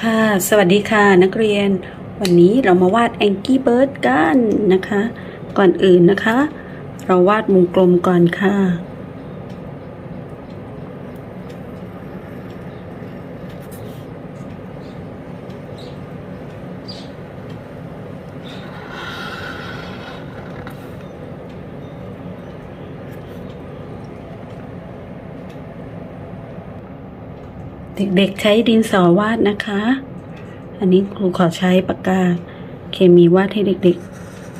ค่ะ สวัสดีค่ะนักเรียน วันนี้เรามาวาดแองกี้เบิร์ดกันนะคะ ก่อนอื่นนะคะ เราวาดวงกลมก่อนค่ะ เด็กๆใช้ดินสอวาดนะคะ อันนี้ครูขอใช้ปากกาเคมีวาดให้เด็ก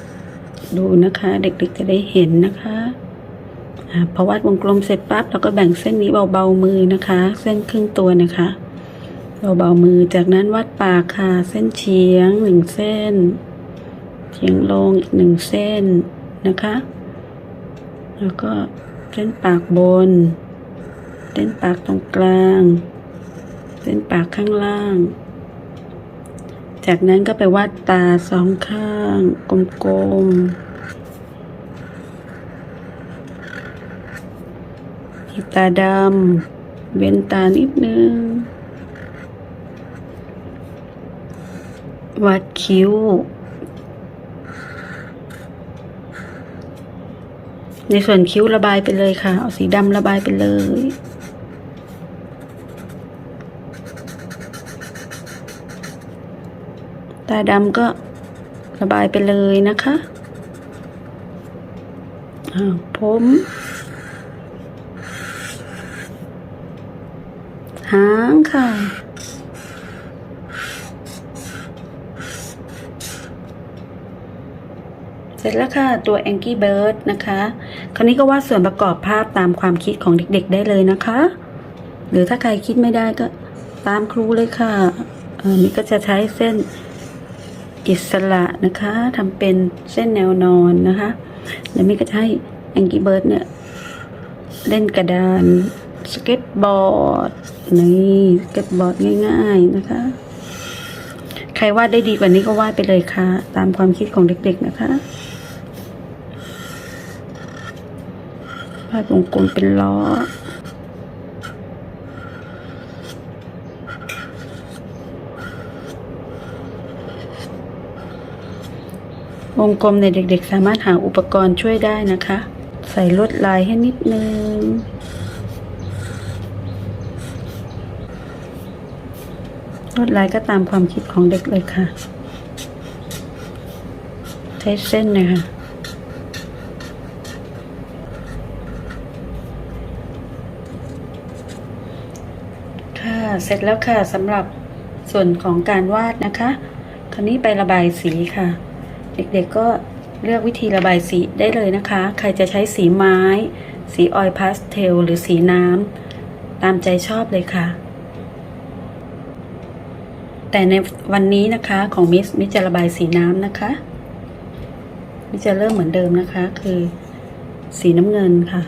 ๆ ดูนะคะ เด็กๆจะได้เห็นนะคะพอวาดวงกลมเสร็จปั๊บเราก็แบ่งเส้นนี้เบาๆมือนะคะ เส้นครึ่งตัวนะคะเบาๆมือจากนั้นวาดปากค่ะ เส้นเฉียงหนึ่งเส้น เฉียงลงอีกหนึ่งเส้นนะคะ แล้วก็เส้นปากบน เส้นปากตรงกลาง เส้นปากข้างล่าง จากนั้นก็ไปวาดตาสองข้าง กลมๆมีตาดำเว้นตานิดนึง วาดคิ้วในส่วนคิ้วระบายไปเลยค่ะ เอาสีดำระบายไปเลย ตาดำก็ระบายไปเลยนะคะผมหางค่ะ เสร็จแล้วค่ะ ตัว Angry Bird นะคะ คราวนี้ก็วาดส่วนประกอบภาพตามความคิดของเด็กๆได้เลยนะคะ หรือถ้าใครคิดไม่ได้ก็ตามครูเลยค่ะอันนี้ก็จะใช้เส้น อิสระนะคะทำเป็นเส้นแนวนอนนะคะ แล้วมีก็จะให้แองกี้เบิร์ดเนี่ยเล่นกระดานสเก็ตบอร์ดนี่สเก็ตบอร์ดง่าย ๆนะคะ ใครวาดได้ดีกว่านี้ก็วาดไปเลยค่ะ ตามความคิดของเด็กๆนะคะวาดวงกลมเป็นล้อ วงกลมในยเด็ก ๆ สามารถหาอุปกรณ์ช่วยได้นะคะ ใส่ลวดลายให้นิดนึง ลวดลายก็ตามความคิดของเด็กเลยค่ะ ใช้เส้นนะคะค่ะ เสร็จแล้วค่ะสำหรับส่วนของการวาดนะคะ คราวนี้ไประบายสีค่ะ เด็กๆก็เลือกวิธีระบายสีได้เลยนะคะ ใครจะใช้สีไม้ สีออยล์พาสเทลหรือสีน้ำตามใจชอบเลยค่ะ แต่ในวันนี้นะคะของมิสมิสจะระบายสีน้ำนะคะ มิสจะเริ่มเหมือนเดิมนะคะ คือสีน้ำเงินค่ะ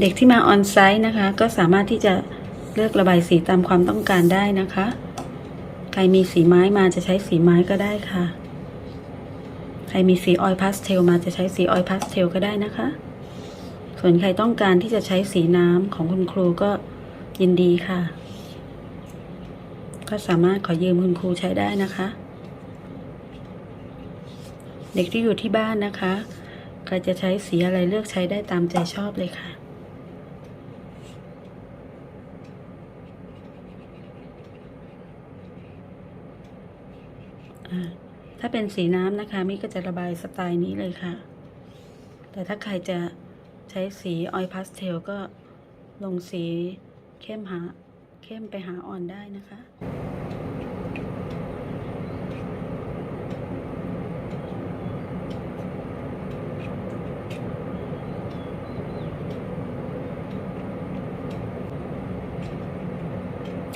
เด็กที่มาออนไซต์นะคะ ก็สามารถที่จะ เลือกระบายสีตามความต้องการได้นะคะ ใครมีสีไม้มาจะใช้สีไม้ก็ได้ค่ะ ใครมีสีออยล์พาสเทลมาจะใช้สีออยล์พาสเทลก็ได้นะคะ ส่วนใครต้องการที่จะใช้สีน้ำของคุณครูก็ยินดีค่ะ ก็สามารถขอยืมคุณครูใช้ได้นะคะ เด็กที่อยู่ที่บ้านนะคะ ใครจะใช้สีอะไรเลือกใช้ได้ตามใจชอบเลยค่ะ ถ้าเป็นสีน้ำนะคะมิก็จะระบายสไตล์นี้เลยค่ะ แต่ถ้าใครจะใช้สีออยล์พาสเทลก็ลงสีเข้มหาเข้มไปหาอ่อนได้นะคะ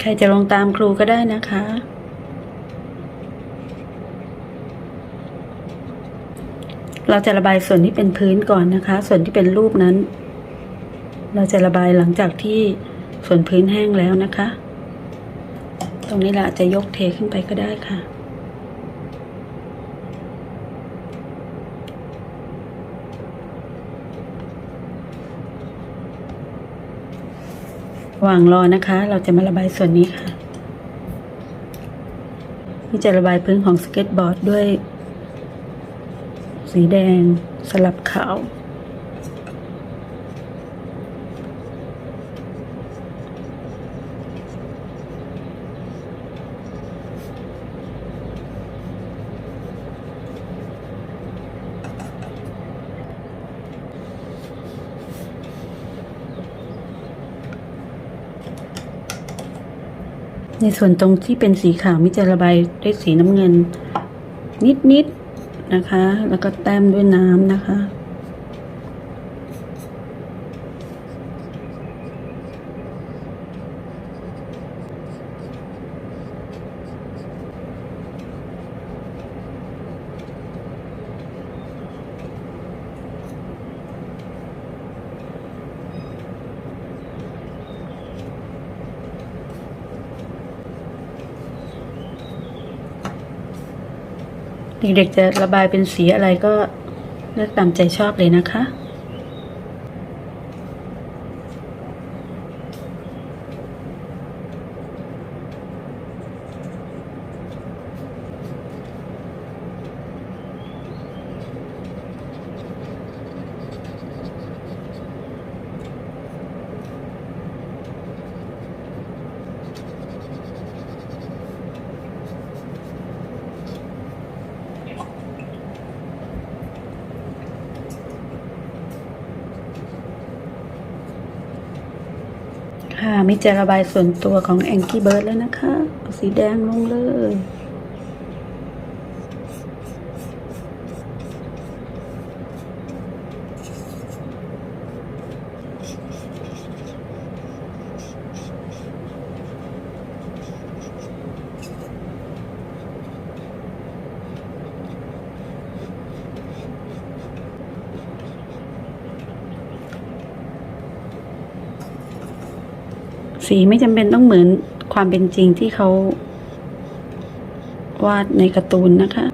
ใครจะลงตามครูก็ได้นะคะ เราจะระบายส่วนที่เป็นพื้นก่อนนะคะ ส่วนที่เป็นรูปนั้น เราจะระบายหลังจากที่ส่วนพื้นแห้งแล้วนะคะ ตรงนี้แหละจะยกเทขึ้นไปก็ได้ค่ะวางรอนะคะ เราจะมาระบายส่วนนี้ค่ะ นี่จะระบายพื้นของสเก็ตบอร์ดด้วย สีแดงสลับขาว ในส่วนตรงที่เป็นสีขาวมิจะระบายด้วยสีน้ำเงิน นิดๆ นะคะ แล้วก็แต้มด้วยน้ำนะคะ เด็กๆจะระบายเป็นสีอะไรก็เลือกตามใจชอบเลยนะคะ ค่ะมิจะระบายส่วนตัวของแองกี้เบิร์ดแล้วนะคะ เอาสีแดงลงเลย สีไม่จำเป็นต้องเหมือนความเป็นจริงที่เขาวาดในการ์ตูนนะคะ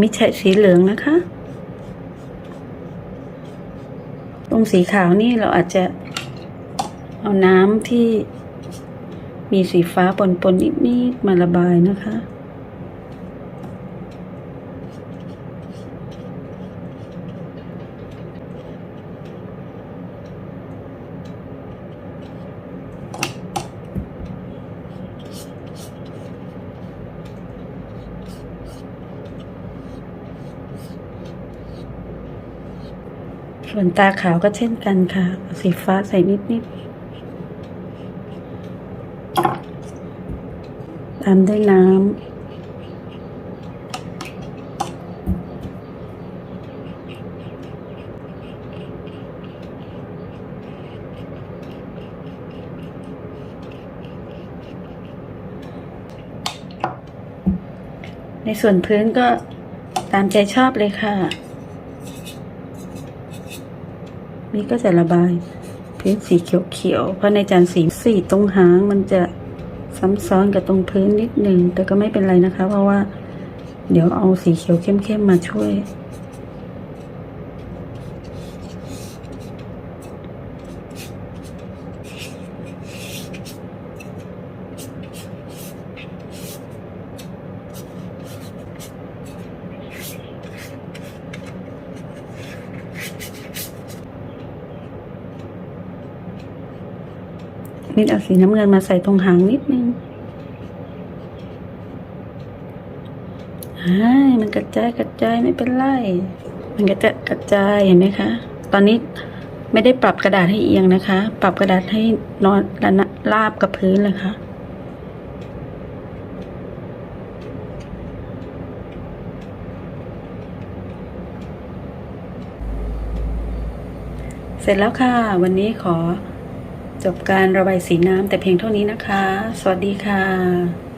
ไม่ใช่สีเหลืองนะคะ ตรงสีขาวนี่เราอาจจะเอาน้ำที่มีสีฟ้าปนๆนิดๆมาระบายนะคะ นตาขาวก็เช่นกันค่ะ สีฟ้าใส่นิดๆตามด้วยน้ำในส่วนพื้นก็ตามใจชอบเลยค่ะ นี่ก็จะระบายพื้นสีเขียวๆ เพราะในจานสีสีตรงหางมันจะซ้ำซ้อนกับตรงพื้นนิดหนึ่งแต่ก็ไม่เป็นไรนะคะ เพราะว่า เดี๋ยวเอาสีเขียวเข้มๆมาช่วย นิดเอาสีน้ำเงินมาใส่ตรงหางนิดนึงอ่ามันกระจายกระจายไม่เป็นไร มันก็จะกระจายเห็นไหมคะ ตอนนี้ไม่ได้ปรับกระดาษให้เอียงนะคะ ปรับกระดาษให้นอนระนาราบกับพื้นเลยค่ะเสร็จแล้วค่ะ วันนี้ขอ จบการระบายสีน้ำแต่เพียงเท่านี้นะคะ สวัสดีค่ะ